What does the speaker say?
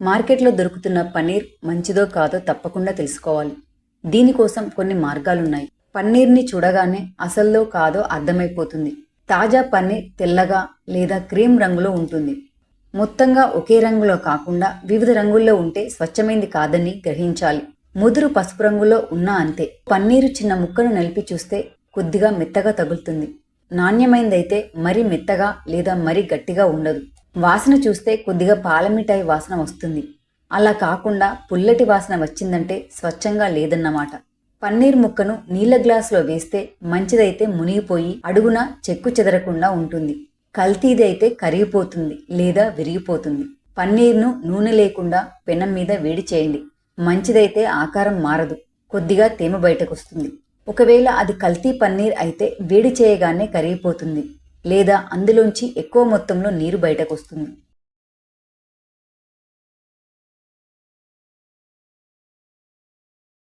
మార్కెట్లో దొరుకుతున్న పన్నీర్ మంచిదో కాదో తప్పకుండా తెలుసుకోవాలి. దీనికోసం కొన్ని మార్గాలున్నాయి. పన్నీర్ని చూడగానే అసల్లో కాదో అర్థమైపోతుంది. తాజా పన్నీర్ తెల్లగా లేదా క్రీమ్ రంగులో ఉంటుంది. మొత్తంగా ఒకే రంగులో కాకుండా వివిధ రంగుల్లో ఉంటే స్వచ్ఛమైంది కాదని గ్రహించాలి. ముదురు పసుపు రంగులో ఉన్నా అంతే. పన్నీరు చిన్న ముక్కను నలిపి చూస్తే కొద్దిగా మెత్తగా తగులుతుంది. నాణ్యమైందైతే మరి మెత్తగా లేదా మరి గట్టిగా ఉండదు. వాసన చూస్తే కొద్దిగా పాలమిఠాయి వాసన వస్తుంది. అలా కాకుండా పుల్లటి వాసన వచ్చిందంటే స్వచ్ఛంగా లేదన్నమాట. పన్నీర్ ముక్కను నీళ్ళ గ్లాసులో వేస్తే మంచిదైతే మునిగిపోయి అడుగున చెక్కు చెదరకుండా ఉంటుంది. కల్తీది అయితే కరిగిపోతుంది లేదా విరిగిపోతుంది. పన్నీర్ను నూనె లేకుండా పెనం మీద వేడి చేయండి. మంచిదైతే ఆకారం మారదు. కొద్దిగా తేమ బయటకొస్తుంది. ఒకవేళ అది కల్తీ పన్నీర్ అయితే వేడి చేయగానే కరిగిపోతుంది లేదా అందులోంచి ఎక్కువ మొత్తంలో నీరు బయటకొస్తుంది.